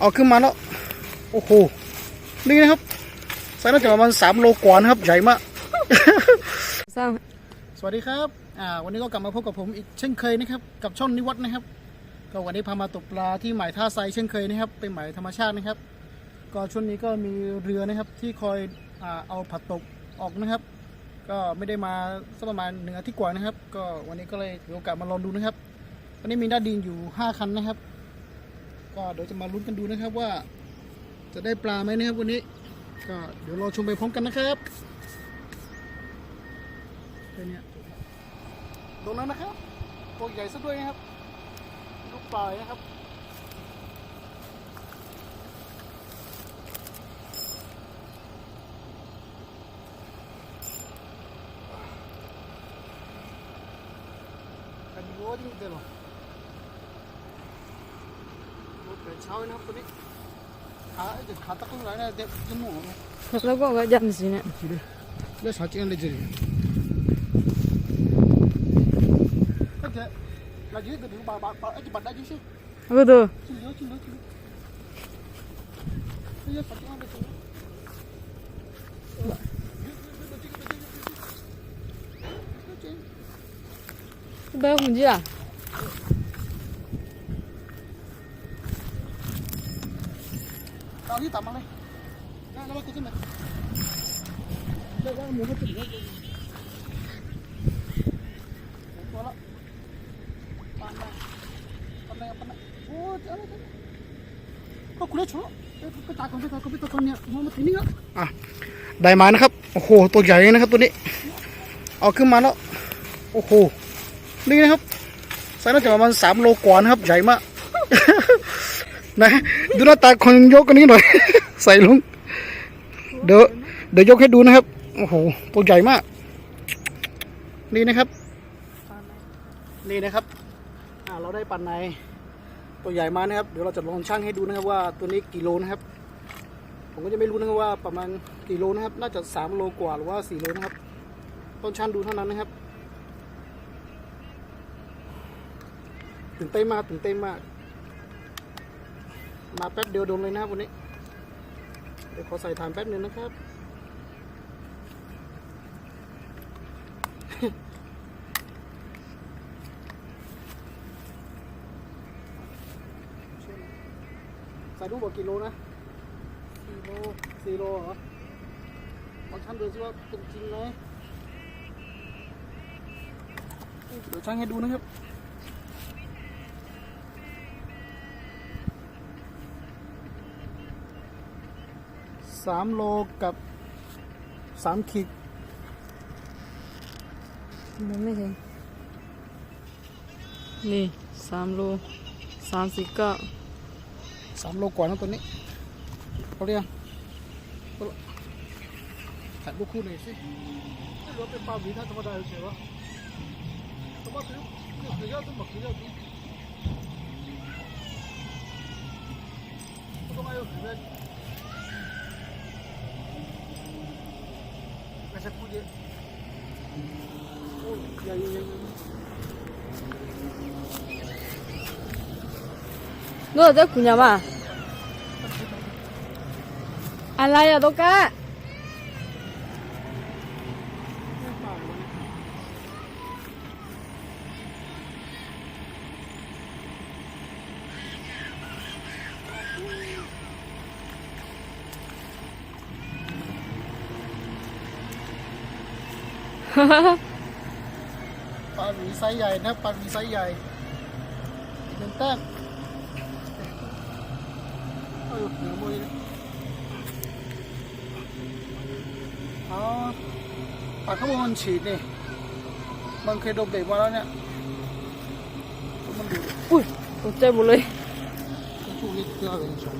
เอาขึ้นมาแล้ว โอ้โห นี่นะครับไซส์น่าจะประมาณสามโลกว่านะครับ ใหญ่มากสร้างสวัสดีครับ อ่า วันนี้ก็กลับมาพบกับผมอีกเช่นเคยนะครับ กับช่องนิวัฒน์นะครับ ก็วันนี้พามาตกปลาที่หมายท่าไซเช่นเคยนะครับ เป็นหมายธรรมชาตินะครับ ก็ช่วงนี้ก็มีเรือนะครับที่คอยอ่าเอาผัดตกออกนะครับ ก็ไม่ได้มาสักประมาณหนึ่งอาทิตย์กว่านะครับ ก็วันนี้ก็เลยถือโอกาสมาลองดูนะครับ วันนี้มีหน้าดินอยู่ห้าคันนะครับ ก็เดี๋ยวจะมาลุ้นกันดูนะครับว่า จะได้ปลาไหมนะครับวันนี้ ก็เดี๋ยวรอชมไปพร้อมกันนะครับเป็นเนี่ยตรงนั้นนะครับ ตัวใหญ่ซะด้วยนะครับลูกปลายนะครับกันโว้จริ งๆหรอรถแต่เช้านะครับตัวนี้ขาไอ้ เอาที่ต่ำมาเลยน่าจะมาติดขึ้นมาเดี๋ยวหมูก็ติดตัวละปานมาปานมาปนโอ้เจ้าเลยก็คุณได้ชัวร์ไปตาคนไปตาคนไปตาคนเนี่ยมาถึงนี้อะได้มานะครับ โอ้โห ตัวใหญ่นะครับตัวนี้ เอาขึ้นมาแล้ว โอ้โห นี่นะครับไซส์น่าจะประมาณสามโลกว่านะครับ ใหญ่มาก นะดูหน้าตาคนยกกันนี้หน่อย ใส่ลุง เดี๋ยวเดี๋ยวยกให้ดูนะครับ โอ้โห ตัวใหญ่มาก นี่นะครับ นี่นะครับเราได้ปันในตัวใหญ่มานะครับ เดี๋ยวเราจะลองชั่งให้ดูนะครับว่าตัวนี้กี่โลนะครับ ผมก็จะไม่รู้นะครับว่าประมาณกี่โลนะครับ น่าจะสามโลกว่าหรือว่าสี่โลนะครับ ต้นชั่งดูเท่านั้นนะครับตื่นเต้นมากตื่นเต้นมาก มาแป๊บเดียวโดนเลยนะวันนี้ เดี๋ยวขอใส่ถ่านแป๊บหนึงนะครับ ใส่ลูกบอกกี่โลนะสี่โลสี่โลเหรอลองชั่งดูสิว่าเป็นจริงไหมเดี๋ยวชั่งให้ดูนะครับ สามโลกับสามขีดมันไม่ถึงนี่สามโลสามสิบเก้าสามโลกว่านะตัวนี้เขาเรียกเอาละถ่ายรูปคู่หน่อยสิไม่รู้ว่าเป็นปลาหวีท่าธรรมดาเฉยๆวะแต่ว่าคือคือคือยอดต้นหมกคือยอดนี้ก็ไม่เอาถือเลยไม่ใช่พูดเยอะโอ้ยใหญ่ ใหญ่ใหญ่ก็จะคุณยามาอะไรอะตุ๊กตา ปลาหวีไซส์ใหญ่นะปลาหวีไซส์ใหญ่หนึ่งแต้มเออเหนือมือนะอ๋อปลาข้าวมันฉีดนี่มันเคยโดนเบรกมาแล้วเนี่ยมันดูอุ้ยตกใจหมดเลยช่วงนี้เกลือเป็นสอง